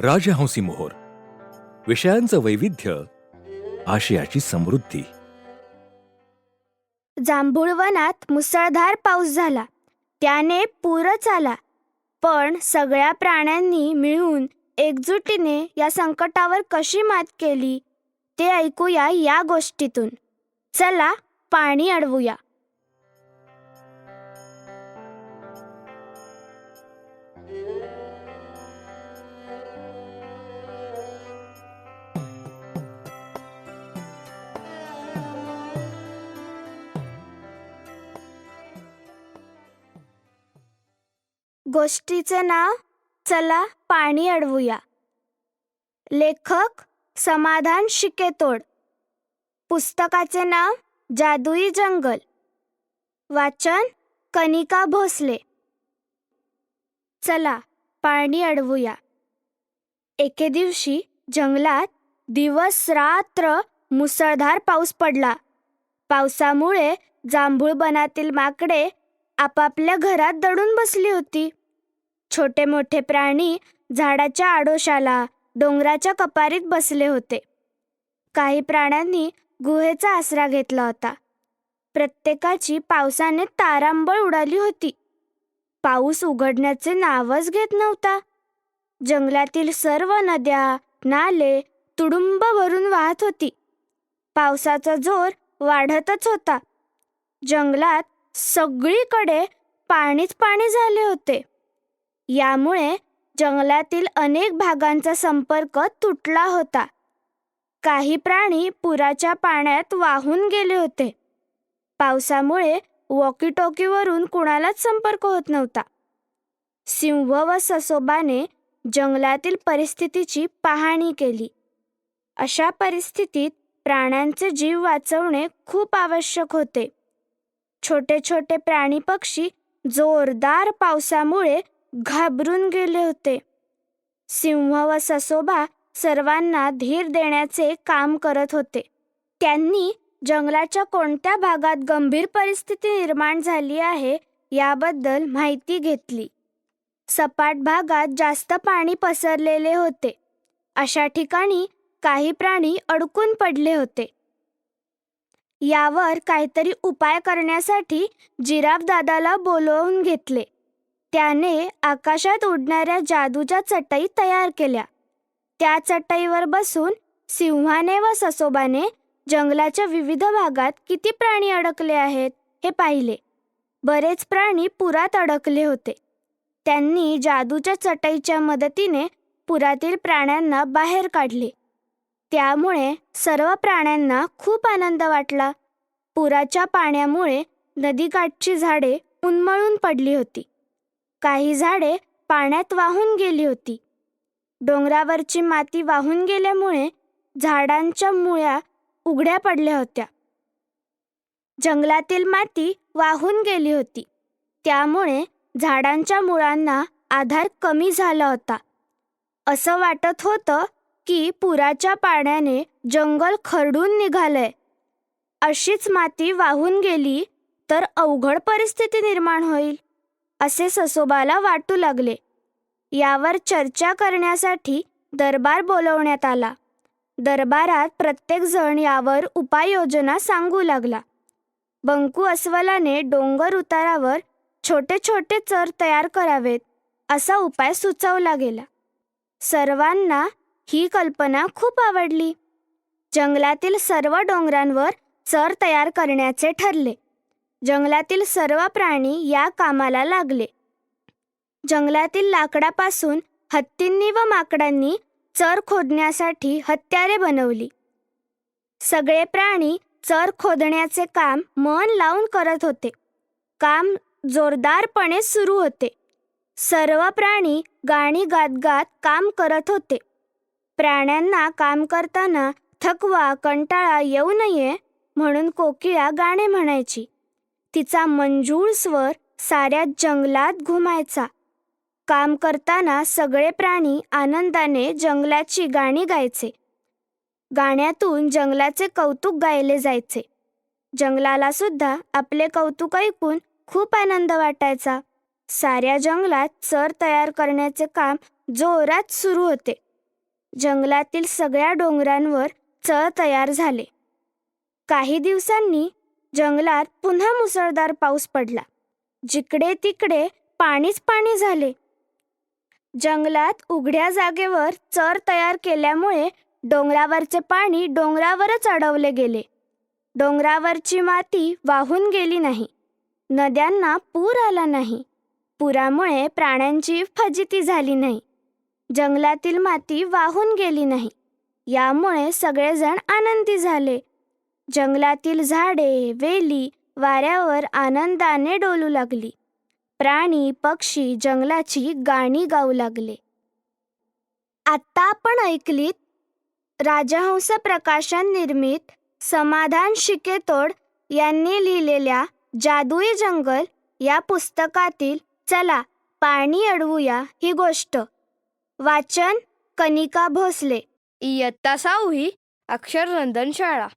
राजहंसी मोहोर. विषयांचं वैविध्य आशयाची समृद्धी. जांभूळवनात मुसळधार पाऊस झाला. त्याने पूरच आला पण सगळ्या प्राण्यांनी मिळून एकजुटीने या संकटावर कशी मात केली ते ऐकूया या गोष्टीतून. चला पाणी अडवूया. गोष्टीचे नाव चला पाणी अडवूया. लेखक समाधान शिकेतोड. पुस्तकाचे नाव जादुई जंगल. वाचन कनिका भोसले. चला पाणी अडवूया. एके दिवशी जंगलात दिवस रात्र मुसळधार पाऊस पडला. पावसामुळे जांभूळ बनातील माकडे आपापल्या घरात दडून बसली होती. छोटे मोठे प्राणी झाडाच्या आडोशाला डोंगराच्या कपारीत बसले होते. काही प्राण्यांनी गुहेचा आसरा घेतला होता. प्रत्येकाची पावसाने तारांबळ उडाली होती. पाऊस उघडण्याचे नावच घेत नव्हता. जंगलातील सर्व नद्या नाले तुडुंब भरून वाहत होती. पावसाचा जोर वाढतच होता. जंगलात सगळीकडे पाणीच पाणी झाले होते. यामुळे जंगलातील अनेक भागांचा संपर्क तुटला होता. काही प्राणी पुराच्या पाण्यात वाहून गेले होते. पावसामुळे वॉकीटॉकीवरून कुणालाच संपर्क होत नव्हता. सिंह व ससोबाने जंगलातील परिस्थितीची पाहणी केली. अशा परिस्थितीत प्राण्यांचे जीव वाचवणे खूप आवश्यक होते. छोटे छोटे प्राणी पक्षी जोरदार पावसामुळे घाबरून गेले होते. सिंह व ससोबा सर्वांना धीर देण्याचे काम करत होते. त्यांनी जंगलाच्या कोणत्या भागात गंभीर परिस्थिती निर्माण झाली आहे याबद्दल माहिती घेतली. सपाट भागात जास्त पाणी पसरलेले होते. अशा ठिकाणी काही प्राणी अडकून पडले होते. यावर काहीतरी उपाय करण्यासाठी जिराफ दादाला बोलवून घेतले. त्याने आकाशात उडणाऱ्या जादूच्या चटई तयार केल्या. त्या चटईवर बसून सिंहाने व ससोबाने जंगलाच्या विविध भागात किती प्राणी अडकले आहेत हे पाहिले. बरेच प्राणी पुरात अडकले होते. त्यांनी जादूच्या चटईच्या मदतीने पुरातील प्राण्यांना बाहेर काढले. त्यामुळे सर्व प्राण्यांना खूप आनंद वाटला. पुराच्या पाण्यामुळे नदीकाठची झाडे उन्मळून पडली होती. काही झाडे पाण्यात वाहून गेली होती. डोंगरावरची माती वाहून गेल्यामुळे झाडांच्या मुळ्या उघड्या पडल्या होत्या. जंगलातील माती वाहून गेली होती. त्यामुळे झाडांच्या मुळांना आधार कमी झाला होता. असं वाटत होतं की पुराच्या पाण्याने जंगल खरडून निघालंय. अशीच माती वाहून गेली तर अवघड परिस्थिती निर्माण होईल. असे ससोबाला वाटू लागले. यावर चर्चा करण्यासाठी दरबार बोलवण्यात आला. दरबारात प्रत्येकजण यावर उपाययोजना सांगू लागला. बंकू अस्वलाने डोंगर उतारावर छोटे छोटे चर तयार करावेत असा उपाय सुचवला गेला. सर्वांना ही कल्पना खूप आवडली. जंगलातील सर्व डोंगरांवर चर तयार करण्याचे ठरले. जंगलातील सर्व प्राणी या कामाला लागले. जंगलातील लाकडापासून हत्तींनी व माकडांनी चर खोदण्यासाठी हत्यारे बनवली. सगळे प्राणी चर खोदण्याचे काम मन लावून करत होते. काम जोरदारपणे सुरू होते. सर्व प्राणी गाणी गात गात काम करत होते. प्राण्यांना काम करताना थकवा कंटाळा येऊ नये म्हणून कोकिळा गाणे म्हणायची. तिचा मंजूळ स्वर साऱ्या जंगलात घुमायचा. काम करताना सगळे प्राणी आनंदाने जंगलाची गाणी गायचे. गाण्यातून जंगलाचे कौतुक गायले जायचे. जंगलाला सुद्धा आपले कौतुक ऐकून खूप आनंद वाटायचा. साऱ्या जंगलात चर तयार करण्याचे काम जोरात सुरू होते. जंगलातील सगळ्या डोंगरांवर चर तयार झाले. काही दिवसांनी जंगलात पुन्हा मुसळधार पाऊस पडला. जिकडे तिकडे पाणीच पाणी झाले. जंगलात उघड्या जागेवर चर तयार केल्यामुळे डोंगरावरचे पाणी डोंगरावरच अडवले गेले. डोंगरावरची माती वाहून गेली नाही. नद्यांना पूर आला नाही. पुरामुळे प्राण्यांची फजिती झाली नाही. जंगलातील माती वाहून गेली नाही. यामुळे सगळेजण आनंदी झाले. जंगलातील झाडे वेली वाऱ्यावर आनंदाने डोलू लागली. प्राणी पक्षी जंगलाची गाणी गाऊ लागले. आत्ता आपण ऐकलीत राजहंस प्रकाशन निर्मित समाधान शिकेतोड यांनी लिहिलेल्या जादुई जंगल या पुस्तकातील चला पाणी अडवूया ही गोष्ट. वाचन कनिका भोसले. इयत्ता सहावी अक्षररंधन शाळा.